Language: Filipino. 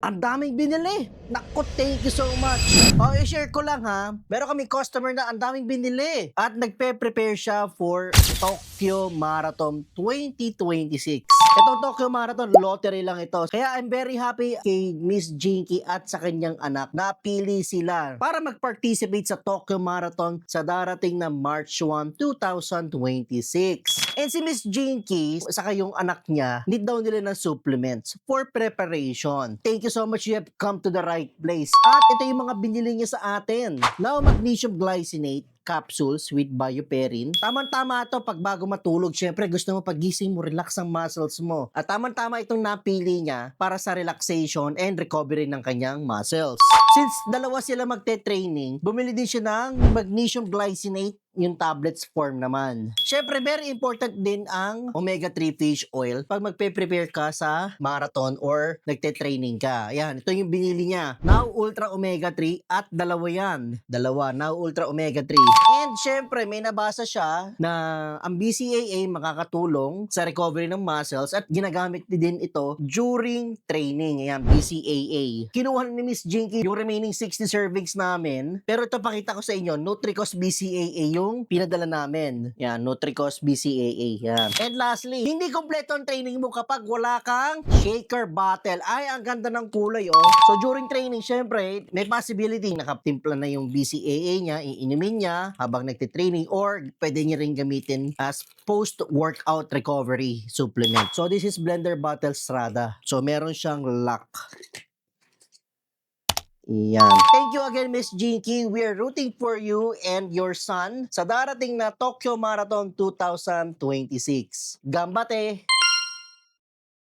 Ang daming binili. Naku, thank you so much. O, i-share ko lang ha. Meron kami customer na ang daming binili. At nagpe-prepare siya for Tokyo Marathon 2026. Itong Tokyo Marathon, lottery lang ito. Kaya I'm very happy kay Miss Jinky at sa kanyang anak. Napili sila para mag-participate sa Tokyo Marathon sa darating na March 1, 2026. And si Miss Jinky, saka yung anak niya, need daw nila ng supplements for preparation. Thank you so much. You have come to the right place. At ito yung mga binili niya sa atin. Now, magnesium glycinate capsules with bioperin. Tama-tama to pag bago matulog. Syempre, gusto mo pagising mo, relax ang muscles mo. At tama-tama itong napili niya para sa relaxation and recovery ng kanyang muscles. Since dalawa sila magte-training, bumili din siya ng magnesium glycinate yung tablets form naman. Syempre, very important din ang omega-3 fish oil pag magpe-prepare ka sa marathon or nagte-training ka. Ayan, ito yung binili niya. Now Ultra Omega 3 at dalawa yan. Dalawa, Now Ultra Omega 3. And syempre, may nabasa siya na ang BCAA makakatulong sa recovery ng muscles at ginagamit din ito during training. Ayan, BCAA. Kinuha ni Miss Jinky yung remaining 60 servings namin. Pero ito pakita ko sa inyo, Nutricos BCAA yung pinadala namin. Yan, Nutricos BCAA. Yan. And lastly, hindi kompleto ang training mo kapag wala kang shaker bottle. Ay, ang ganda ng kulay, oh. So, during training, syempre, may possibility nakatimpla na yung BCAA niya, iinumin niya habang nagtitraining or pwede niya rin gamitin as post-workout recovery supplement. So, this is Blender Bottle Strada. So, meron siyang lock. Yan. Thank you again, Miss Jinky. We are rooting for you and your son sa darating na Tokyo Marathon 2026. Gambate!